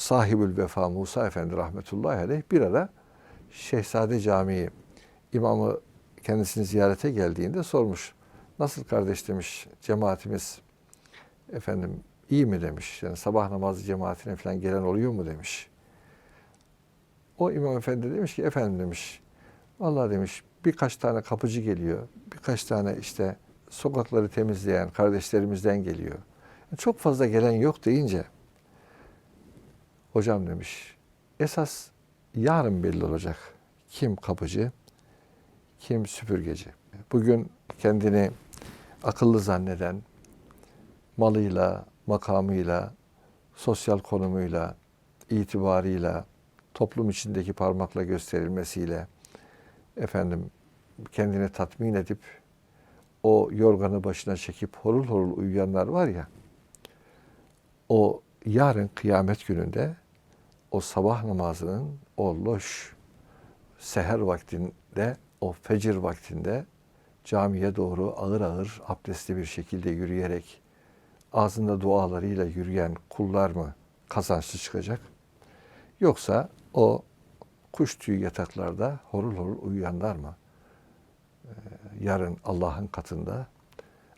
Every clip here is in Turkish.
sahibül vefa Musa Efendi rahmetullahi aleyh bir ara Şehzade Camii imamı kendisini ziyarete geldiğinde sormuş. Nasıl kardeş demiş cemaatimiz efendim iyi mi demiş. Yani sabah namazı cemaatine falan gelen oluyor mu demiş. O imam efendi demiş ki efendim demiş. Vallahi demiş birkaç tane kapıcı geliyor. Birkaç tane işte sokakları temizleyen kardeşlerimizden geliyor. Çok fazla gelen yok deyince hocam demiş esas yarın belli olacak. Kim kapıcı, kim süpürgeci. Bugün kendini akıllı zanneden, malıyla, makamıyla, sosyal konumuyla, itibarıyla, toplum içindeki parmakla gösterilmesiyle efendim kendini tatmin edip o yorganı başına çekip horul horul uyuyanlar var ya o yarın kıyamet gününde o sabah namazının o loş seher vaktinde o fecir vaktinde camiye doğru ağır ağır abdestli bir şekilde yürüyerek ağzında dualarıyla yürüyen kullar mı kazançlı çıkacak? Yoksa o kuş tüyü yataklarda horul horul uyuyanlar mı? Yarın Allah'ın katında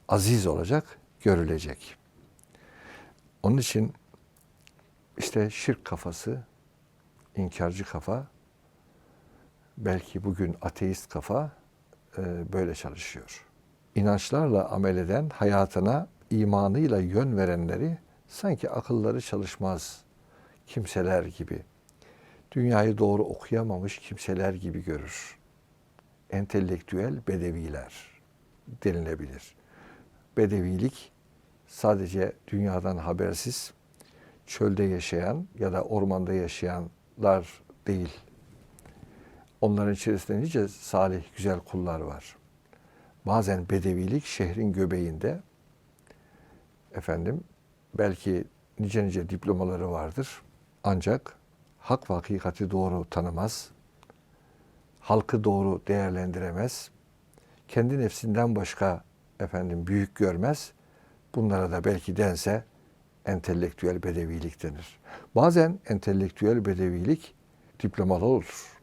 aziz olacak, görülecek. Onun için işte şirk kafası, inkarcı kafa, belki bugün ateist kafa e, böyle çalışıyor. İnançlarla amel eden, hayatına imanıyla yön verenleri sanki akılları çalışmaz kimseler gibi, dünyayı doğru okuyamamış kimseler gibi görür. Entelektüel bedeviler denilebilir. Bedevilik sadece dünyadan habersiz, çölde yaşayan ya da ormanda yaşayanlar değil. Onların içerisinde nice salih, güzel kullar var. Bazen bedevilik şehrin göbeğinde efendim belki nice nice diplomaları vardır. Ancak hak ve hakikati doğru tanımaz. Halkı doğru değerlendiremez. Kendi nefsinden başka efendim büyük görmez. Bunlara da belki dense entelektüel bedevilik denir. Bazen entelektüel bedevilik diplomalı olur.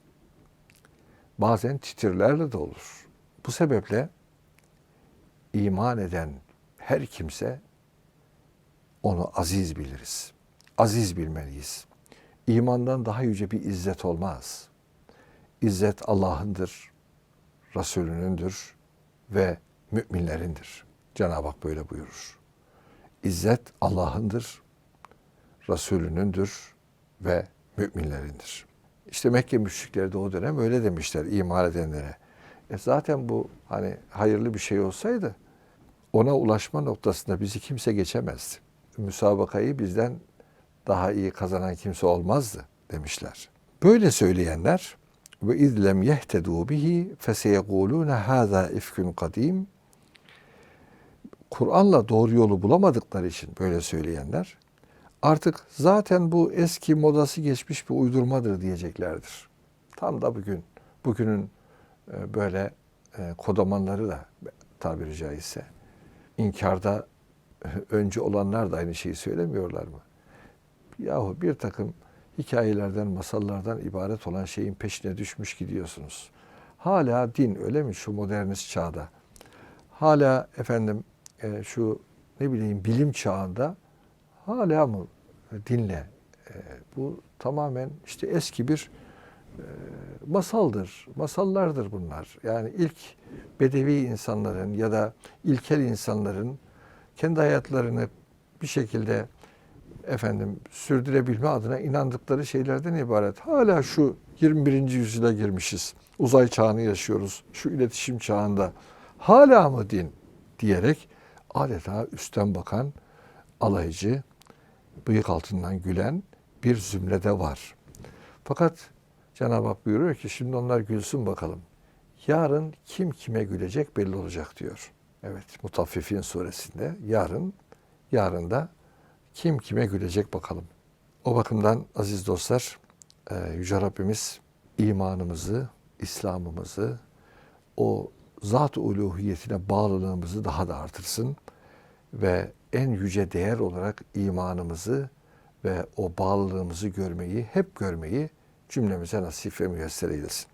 Bazen titirlerle de olur. Bu sebeple iman eden her kimse onu aziz biliriz. Aziz bilmeliyiz. İmandan daha yüce bir izzet olmaz. İzzet Allah'ındır, Resulünündür ve müminlerindir. Cenab-ı Hak böyle buyurur. İzzet Allah'ındır, Resulünündür ve müminlerindir. İşte Mekke müşrikleri de o dönem öyle demişler iman edenlere. E zaten bu hani hayırlı bir şey olsaydı ona ulaşma noktasında bizi kimse geçemezdi. Müsabakayı bizden daha iyi kazanan kimse olmazdı demişler. Böyle söyleyenler ve izlem yehtedu bihi feseyekulune haza ifkün kadim Kur'an'la doğru yolu bulamadıkları için böyle söyleyenler artık zaten bu eski modası geçmiş bir uydurmadır diyeceklerdir. Tam da bugün bugünün e, böyle e, kodamanları da tabiri caizse inkarda önce olanlar da aynı şeyi söylemiyorlar mı? Yahu bir takım hikayelerden, masallardan ibaret olan şeyin peşine düşmüş gidiyorsunuz. Hala din öyle mi şu modernist çağda? Hala efendim e, şu ne bileyim bilim çağında hala mı dinle? E, bu tamamen işte eski bir e, masaldır, masallardır bunlar. Yani ilk bedevi insanların ya da ilkel insanların kendi hayatlarını bir şekilde efendim sürdürebilme adına inandıkları şeylerden ibaret. Hala şu 21. yüzyıla girmişiz. Uzay çağını yaşıyoruz. Şu iletişim çağında. Hala mı din diyerek adeta üstten bakan, alaycı, bıyık altından gülen bir zümrede var. Fakat Cenab-ı Hak buyuruyor ki şimdi onlar gülsün bakalım. Yarın kim kime gülecek belli olacak diyor. Evet Mutaffifin suresinde yarın, yarın da kim kime gülecek bakalım. O bakımdan aziz dostlar, e, Yüce Rabbimiz imanımızı, İslam'ımızı, o zat-ı uluhiyetine bağlılığımızı daha da artırsın ve en yüce değer olarak imanımızı ve o bağlılığımızı görmeyi, hep görmeyi cümlemize nasip ve müyesser eylesin.